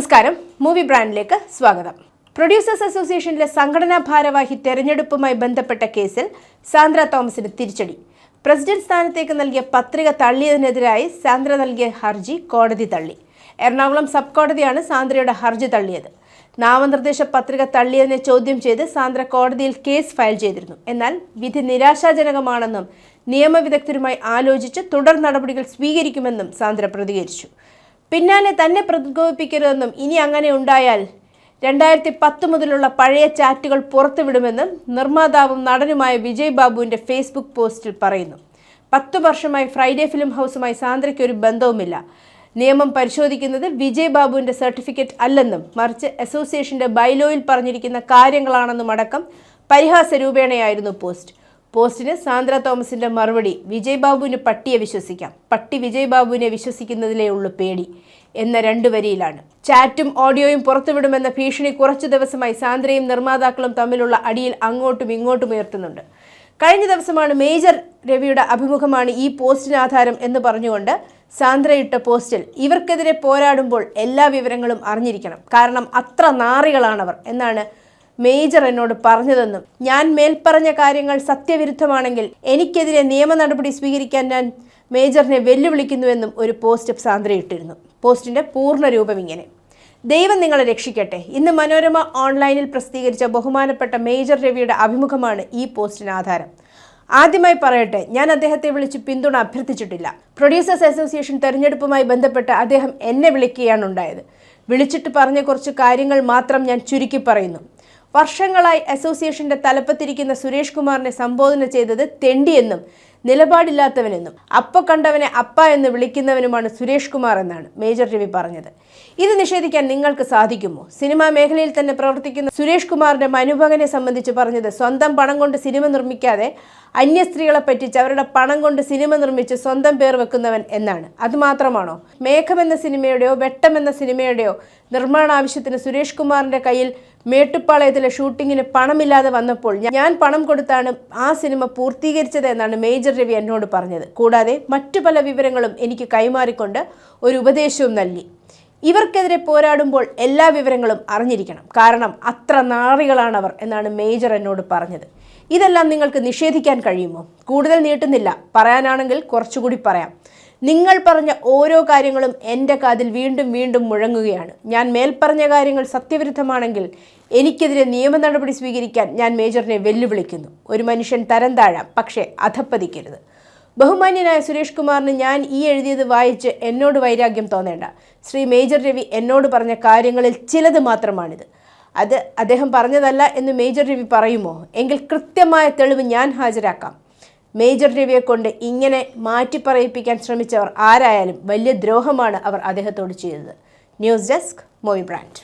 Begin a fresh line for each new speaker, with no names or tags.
നമസ്കാരം. മൂവി ബ്രാൻഡിലേക്ക് സ്വാഗതം. പ്രൊഡ്യൂസേഴ്സ് അസോസിയേഷനിലെ സംഘടനാ ഭാരവാഹി തെരഞ്ഞെടുപ്പുമായി ബന്ധപ്പെട്ട കേസിൽ സാന്ദ്ര തോമസിന് തിരിച്ചടി. പ്രസിഡന്റ് സ്ഥാനത്തേക്ക് നൽകിയ പത്രിക തള്ളിയതിനെതിരായി സാന്ദ്ര നൽകിയ ഹർജി കോടതി തള്ളി. എറണാകുളം സബ് കോടതിയാണ് സാന്ദ്രയുടെ ഹർജി തള്ളിയത്. നാമനിർദ്ദേശ പത്രിക തള്ളിയതിനെ ചോദ്യം ചെയ്ത് സാന്ദ്ര കോടതിയിൽ കേസ് ഫയൽ ചെയ്തിരുന്നു. എന്നാൽ വിധി നിരാശാജനകമാണെന്നും നിയമവിദഗ്ധരുമായി ആലോചിച്ച് തുടർ നടപടികൾ സ്വീകരിക്കുമെന്നും സാന്ദ്ര പ്രതികരിച്ചു. പിന്നാലെ തന്നെ പ്രകോപിപ്പിക്കരുതെന്നും ഇനി അങ്ങനെ ഉണ്ടായാൽ രണ്ടായിരത്തി പത്ത് മുതലുള്ള പഴയ ചാറ്റുകൾ പുറത്തുവിടുമെന്നും നിർമ്മാതാവും നടനുമായ വിജയ് ബാബുവിന്റെ ഫേസ്ബുക്ക് പോസ്റ്റിൽ പറയുന്നു. പത്തു വർഷമായി ഫ്രൈഡേ ഫിലിം ഹൗസുമായി സാന്ദ്രയ്ക്ക് ഒരു ബന്ധവുമില്ല. നിയമം പരിശോധിക്കുന്നത് വിജയ് ബാബുവിന്റെ സർട്ടിഫിക്കറ്റ് അല്ലെന്നും മറിച്ച് അസോസിയേഷന്റെ ബൈലോയിൽ പറഞ്ഞിരിക്കുന്ന കാര്യങ്ങളാണെന്നും അടക്കം പരിഹാസ രൂപേണയായിരുന്നു പോസ്റ്റ്. പോസ്റ്റിന് സാന്ദ്ര തോമസിന്റെ മറുപടി വിജയ് ബാബുവിന് പട്ടിയെ വിശ്വസിക്കാം. പട്ടി വിജയ് ബാബുവിനെ വിശ്വസിക്കുന്നതിലേ ഉള്ളൂ പേടി എന്ന രണ്ടു വരിയിലാണ്. ചാറ്റും ഓഡിയോയും പുറത്തുവിടുമെന്ന ഭീഷണി കുറച്ചു ദിവസമായി സാന്ദ്രയും നിർമ്മാതാക്കളും തമ്മിലുള്ള അടിയിൽ അങ്ങോട്ടും ഇങ്ങോട്ടും ഉയർത്തുന്നുണ്ട്. കഴിഞ്ഞ ദിവസമാണ് മേജർ രവിയുടെ അഭിമുഖമാണ് ഈ പോസ്റ്റിന് ആധാരം എന്ന് പറഞ്ഞുകൊണ്ട് സാന്ദ്രയിട്ട പോസ്റ്റിൽ ഇവർക്കെതിരെ പോരാടുമ്പോൾ എല്ലാ വിവരങ്ങളും അറിഞ്ഞിരിക്കണം. കാരണം അത്ര നാറികളാണവർ എന്നാണ് മേജർ എന്നോട് പറഞ്ഞതെന്നും ഞാൻ മേൽപ്പറഞ്ഞ കാര്യങ്ങൾ സത്യവിരുദ്ധമാണെങ്കിൽ എനിക്കെതിരെ നിയമ നടപടി സ്വീകരിക്കാൻ ഞാൻ മേജറിനെ വെല്ലുവിളിക്കുന്നുവെന്നും ഒരു പോസ്റ്റ് സാന്ദ്രയിട്ടിരുന്നു. പോസ്റ്റിന്റെ പൂർണ രൂപം ഇങ്ങനെ. ദൈവം നിങ്ങളെ രക്ഷിക്കട്ടെ. ഇന്ന് മനോരമ ഓൺലൈനിൽ പ്രസിദ്ധീകരിച്ച ബഹുമാനപ്പെട്ട മേജർ രവിയുടെ അഭിമുഖമാണ് ഈ പോസ്റ്റിന് ആധാരം. ആദ്യമായി പറയട്ടെ ഞാൻ അദ്ദേഹത്തെ വിളിച്ച് പിന്തുണ അഭ്യർത്ഥിച്ചിട്ടില്ല. പ്രൊഡ്യൂസേഴ്സ് അസോസിയേഷൻ തെരഞ്ഞെടുപ്പുമായി ബന്ധപ്പെട്ട് അദ്ദേഹം എന്നെ വിളിക്കുകയാണ് ഉണ്ടായത്. വിളിച്ചിട്ട് പറഞ്ഞ കുറച്ച് കാര്യങ്ങൾ മാത്രം ഞാൻ ചുരുക്കി പറയുന്നു. വർഷങ്ങളായി അസോസിയേഷന്റെ തലപ്പത്തിരിക്കുന്ന സുരേഷ് കുമാറിനെ സംബോധന ചെയ്തത് തെണ്ടിയെന്നും നിലപാടില്ലാത്തവനെന്നും അപ്പ കണ്ടവനെ അപ്പ എന്ന് വിളിക്കുന്നവനുമാണ് സുരേഷ് കുമാർ എന്നാണ് മേജർ രവി പറഞ്ഞത്. ഇത് നിഷേധിക്കാൻ നിങ്ങൾക്ക് സാധിക്കുമോ? സിനിമാ മേഖലയിൽ തന്നെ പ്രവർത്തിക്കുന്ന സുരേഷ് കുമാറിന്റെ മനുഭകനെ സംബന്ധിച്ച് പറഞ്ഞത് സ്വന്തം പണം കൊണ്ട് സിനിമ നിർമ്മിക്കാതെ അന്യ സ്ത്രീകളെ പറ്റിച്ച് അവരുടെ പണം കൊണ്ട് സിനിമ നിർമ്മിച്ച് സ്വന്തം പേർ വെക്കുന്നവൻ എന്നാണ്. അതുമാത്രമാണോ എന്ന സിനിമയുടെയോ വെട്ടം എന്ന സിനിമയുടെയോ നിർമ്മാണ ആവശ്യത്തിന് സുരേഷ് കുമാറിന്റെ കയ്യിൽ മേട്ടുപ്പാളയത്തിലെ ഷൂട്ടിങ്ങിന് പണമില്ലാതെ വന്നപ്പോൾ ഞാൻ പണം കൊടുത്താണ് ആ സിനിമ പൂർത്തീകരിച്ചത് എന്നാണ് മേജർ രവി എന്നോട് പറഞ്ഞത്. കൂടാതെ മറ്റു പല വിവരങ്ങളും എനിക്ക് കൈമാറിക്കൊണ്ട് ഒരു ഉപദേശവും നൽകി. ഇവർക്കെതിരെ പോരാടുമ്പോൾ എല്ലാ വിവരങ്ങളും അറിഞ്ഞിരിക്കണം. കാരണം അത്ര നാറികളാണവർ എന്നാണ് മേജർ എന്നോട് പറഞ്ഞത്. ഇതെല്ലാം നിങ്ങൾക്ക് നിഷേധിക്കാൻ കഴിയുമോ? കൂടുതൽ നീട്ടുന്നില്ല. പറയാനാണെങ്കിൽ കുറച്ചുകൂടി പറയാം. നിങ്ങൾ പറഞ്ഞ ഓരോ കാര്യങ്ങളും എന്റെ കാതിൽ വീണ്ടും വീണ്ടും മുഴങ്ങുകയാണ്. ഞാൻ മേൽപ്പറഞ്ഞ കാര്യങ്ങൾ സത്യവിരുദ്ധമാണെങ്കിൽ എനിക്കെതിരെ നിയമ നടപടി സ്വീകരിക്കാൻ ഞാൻ മേജറിനെ വെല്ലുവിളിക്കുന്നു. ഒരു മനുഷ്യൻ തരം താഴാം പക്ഷേ അധപ്പതിക്കരുത്. ബഹുമാന്യനായ സുരേഷ് കുമാറിന് ഞാൻ ഈ എഴുതിയത് വായിച്ച് എന്നോട് വൈരാഗ്യം തോന്നേണ്ട. ശ്രീ മേജർ രവി എന്നോട് പറഞ്ഞ കാര്യങ്ങളിൽ ചിലത് മാത്രമാണിത്. അത് അദ്ദേഹം പറഞ്ഞതല്ല എന്ന് മേജർ രവി പറയുമോ? എങ്കിൽ കൃത്യമായ തെളിവ് ഞാൻ ഹാജരാക്കാം. മേജർ രവിയെ കൊണ്ട് ഇങ്ങനെ മാറ്റിപ്പറയിപ്പിക്കാൻ ശ്രമിച്ചവർ ആരായാലും വലിയ ദ്രോഹമാണ് അവർ അദ്ദേഹത്തോട് ചെയ്തത്. News desk movie brand